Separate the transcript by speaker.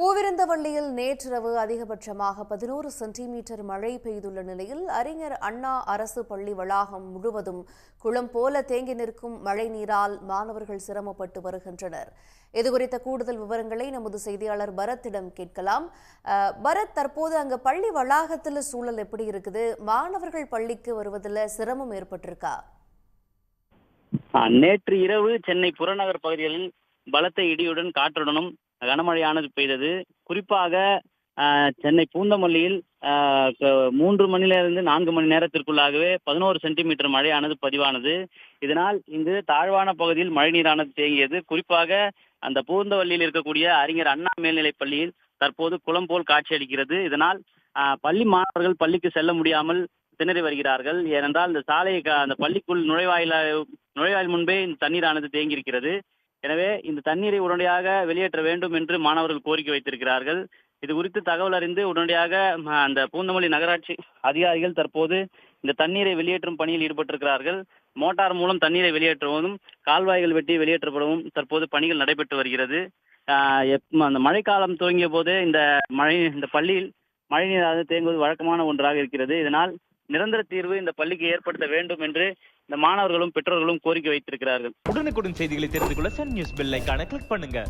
Speaker 1: பூவிருந்தவள்ளியில் நேற்றிரவு அதிகபட்சமாக பதினோரு சென்டிமீட்டர் மழை பெய்துள்ள நிலையில் அறிஞர் அண்ணா அரசு பள்ளி வளாகம் முழுவதும் குளம் போல தேங்கி நிற்கும் மழை நீரால் மாணவர்கள் சிரமப்பட்டு வருகின்றனர். இதுகுறித்த கூடுதல் விவரங்களை நமது செய்தியாளர் பரத்திடம் கேட்கலாம். பரத் தற்போது அங்க பள்ளி வளாகத்துல சூழல் எப்படி இருக்குது? மாணவர்கள் பள்ளிக்கு வருவதில் சிரமம் ஏற்பட்டிருக்கா?
Speaker 2: நேற்று இரவு சென்னை புறநகர் பகுதிகளில் பலத்த இடியுடன் காற்றுடனும் கனமழையானது பெய்தது. குறிப்பாக சென்னை பூந்தமல்லியில் மூன்று க- மூன்று நான்கு மணி நேரத்திற்குள்ளாகவே பதினோரு சென்டிமீட்டர் மழையானது பதிவானது. இதனால் இங்கு தாழ்வான பகுதியில் மழைநீரானது தேங்கியது. குறிப்பாக அந்த பூந்தவல்லியில் இருக்கக்கூடிய அறிஞர் அண்ணா மேல்நிலைப் பள்ளியில் தற்போது குளம் போல் காட்சியளிக்கிறது. இதனால் பள்ளி மாணவர்கள் பள்ளிக்கு செல்ல முடியாமல் திணறி வருகிறார்கள். ஏனென்றால் இந்த சாலையை அந்த பள்ளிக்குள் நுழைவாயில நுழைவாயில் முன்பே இந்த தண்ணீரானது தேங்கியிருக்கிறது. எனவே இந்த தண்ணீரை உடனடியாக வெளியேற்ற வேண்டும் என்று மாணவர்கள் கோரிக்கை வைத்திருக்கிறார்கள். இது குறித்து தகவல் அறிந்து உடனடியாக அந்த பூந்தமல்லி நகராட்சி அதிகாரிகள் தற்போது இந்த தண்ணீரை வெளியேற்றும் பணியில் ஈடுபட்டிருக்கிறார்கள். மோட்டார் மூலம் தண்ணீரை வெளியேற்றுவதும் கால்வாய்கள் வெட்டி வெளியேற்றப்படவும் தற்போது பணிகள் நடைபெற்று வருகிறது. ஆஹ் அந்த மழைக்காலம் துவங்கிய போது இந்த மழை இந்த பள்ளியில் மழைநீராக தேங்குவது வழக்கமான ஒன்றாக இருக்கிறது. இதனால் நிரந்தர தீர்வு இந்த பள்ளிக்கு ஏற்படுத்த வேண்டும் என்று இந்த மாணவர்களும் பெற்றோர்களும் கோரிக்கை வைத்திருக்கிறார்கள்.
Speaker 3: உடனுக்குடன் செய்திகளை தெரிந்து கொள்ள சன் நியூஸ் பெல் ஐகானை கிளிக் பண்ணுங்க.